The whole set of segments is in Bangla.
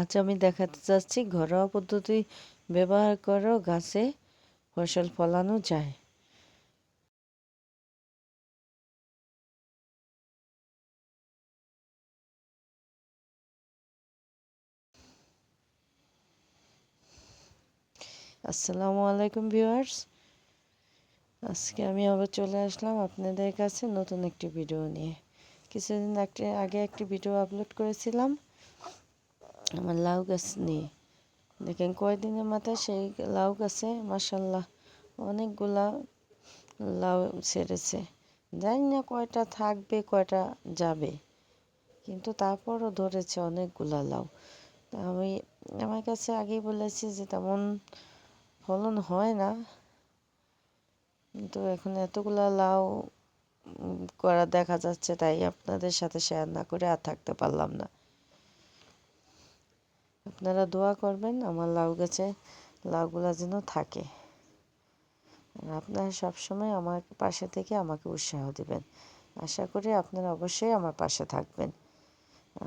আজ আমি দেখাতে চাচ্ছি ঘরোয়া পদ্ধতি ব্যবহার করেও গাছে ফসল ফলানো যায়। আসসালামু আলাইকুম ভিউয়ার্স। আজকে আমি আবার চলে আসলাম আপনাদের কাছে নতুন একটি ভিডিও নিয়ে। কিছুদিন একটি আগে একটি ভিডিও আপলোড করেছিলাম। আমার লাউ গাছ নিয়ে দেখেন কয়দিনের মাথায় সেই লাউ গাছে মাসাল্লাহ অনেকগুলা লাউ ছেড়েছে জানি না কয়টা থাকবে কয়টা যাবে কিন্তু তারপরও ধরেছে অনেকগুলা লাউ তা আমি আমার কাছে আগেই বলেছি যে তেমন ফলন হয় না কিন্তু এখন এতগুলা লাউ করা দেখা যাচ্ছে তাই আপনাদের সাথে শেয়ার না করে আর থাকতে পারলাম না আপনারা দোয়া করবেন, আমার লাউ গাছে লাউগুলা যেন থাকে। আপনারা সবসময় আমার পাশে থেকে আমাকে উৎসাহ দিবেন। আশা করি আপনারা অবশ্যই আমার পাশে থাকবেন।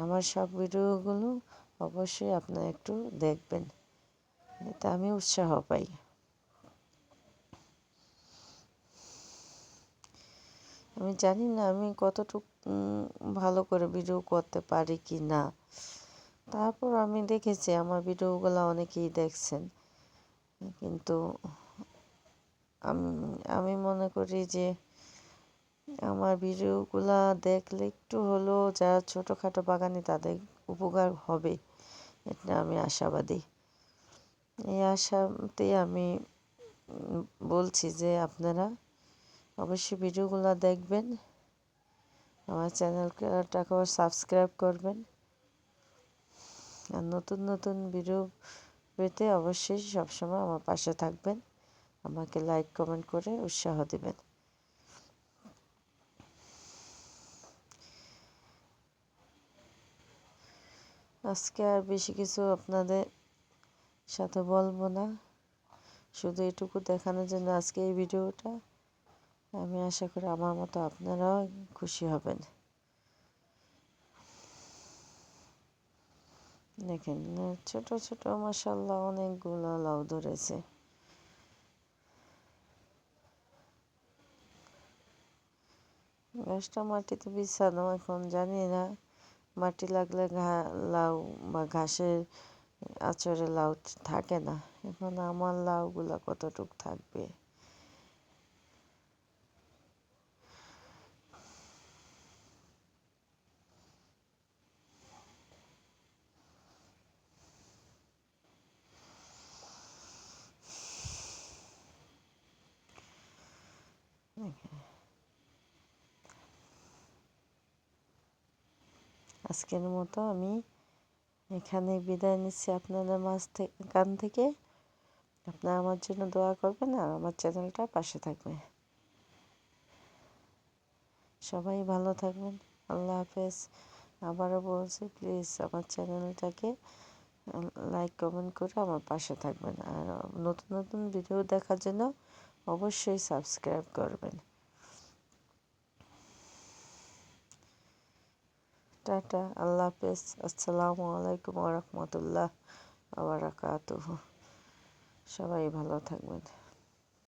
আমার সব ভিডিওগুলো অবশ্যই আপনারা একটু দেখবেন, এতে আমি উৎসাহ পাই। আমি জানি না আমি কতটুকু ভালো করে ভিডিও করতে পারি কি না তারপর আমি দেখেছি আমার ভিডিওগুলো অনেকেই দেখছেন। কিন্তু আমি আমি মনে করি যে আমার ভিডিওগুলা দেখলে একটু হলেও যারা ছোটোখাটো বাগানি তাদের উপকার হবে, এটা আমি আশাবাদী। এই আশাতেই আমি বলছি যে আপনারা অবশ্যই ভিডিওগুলো দেখবেন। আমার চ্যানেলটাকেও সাবস্ক্রাইব করবেন। আর নতুন নতুন ভিডিও পেতে অবশ্যই সবসময় আমার পাশে থাকবেন। আমাকে লাইক কমেন্ট করে উৎসাহ দিবেন। আজকে আর বেশি কিছু আপনাদের সাথে বলব না। শুধু এটুকু দেখানোর জন্য আজকে এই ভিডিওটা আমি আশা করি আমার মতো আপনারাও খুশি হবেন। দেখেন ছোট ছোট মাসাল্লাহ অনেকগুলো লাউ ধরেছে। গাছটা মাটিতে বিছানো, এখন জানি না। মাটি লাগলে ঘা, লাউ বা ঘাসের আচরে লাউ থাকে না। এখন আমার লাউগুলা কতটুক থাকবে? আজকের মতো আমি এখানে বিদায় নিচ্ছি আপনাদের মাঝ থেকে কান থেকে। আপনারা আমার জন্য দোয়া করবেন আর আমার চ্যানেলটা পাশে থাকবে সবাই ভালো থাকবেন। আল্লাহ হাফেজ। আবারও বলছি, প্লিজ আমার চ্যানেলটাকে লাইক, কমেন্ট করে আমার পাশে থাকবেন। আর নতুন নতুন ভিডিও দেখার জন্য অবশ্যই সাবস্ক্রাইব করবেন। টাটা আল্লাহ হাফেজ। আসসালামু আলাইকুম রহমতুল্লাহ আবরাকাতুহ সবাই ভালো থাকবেন।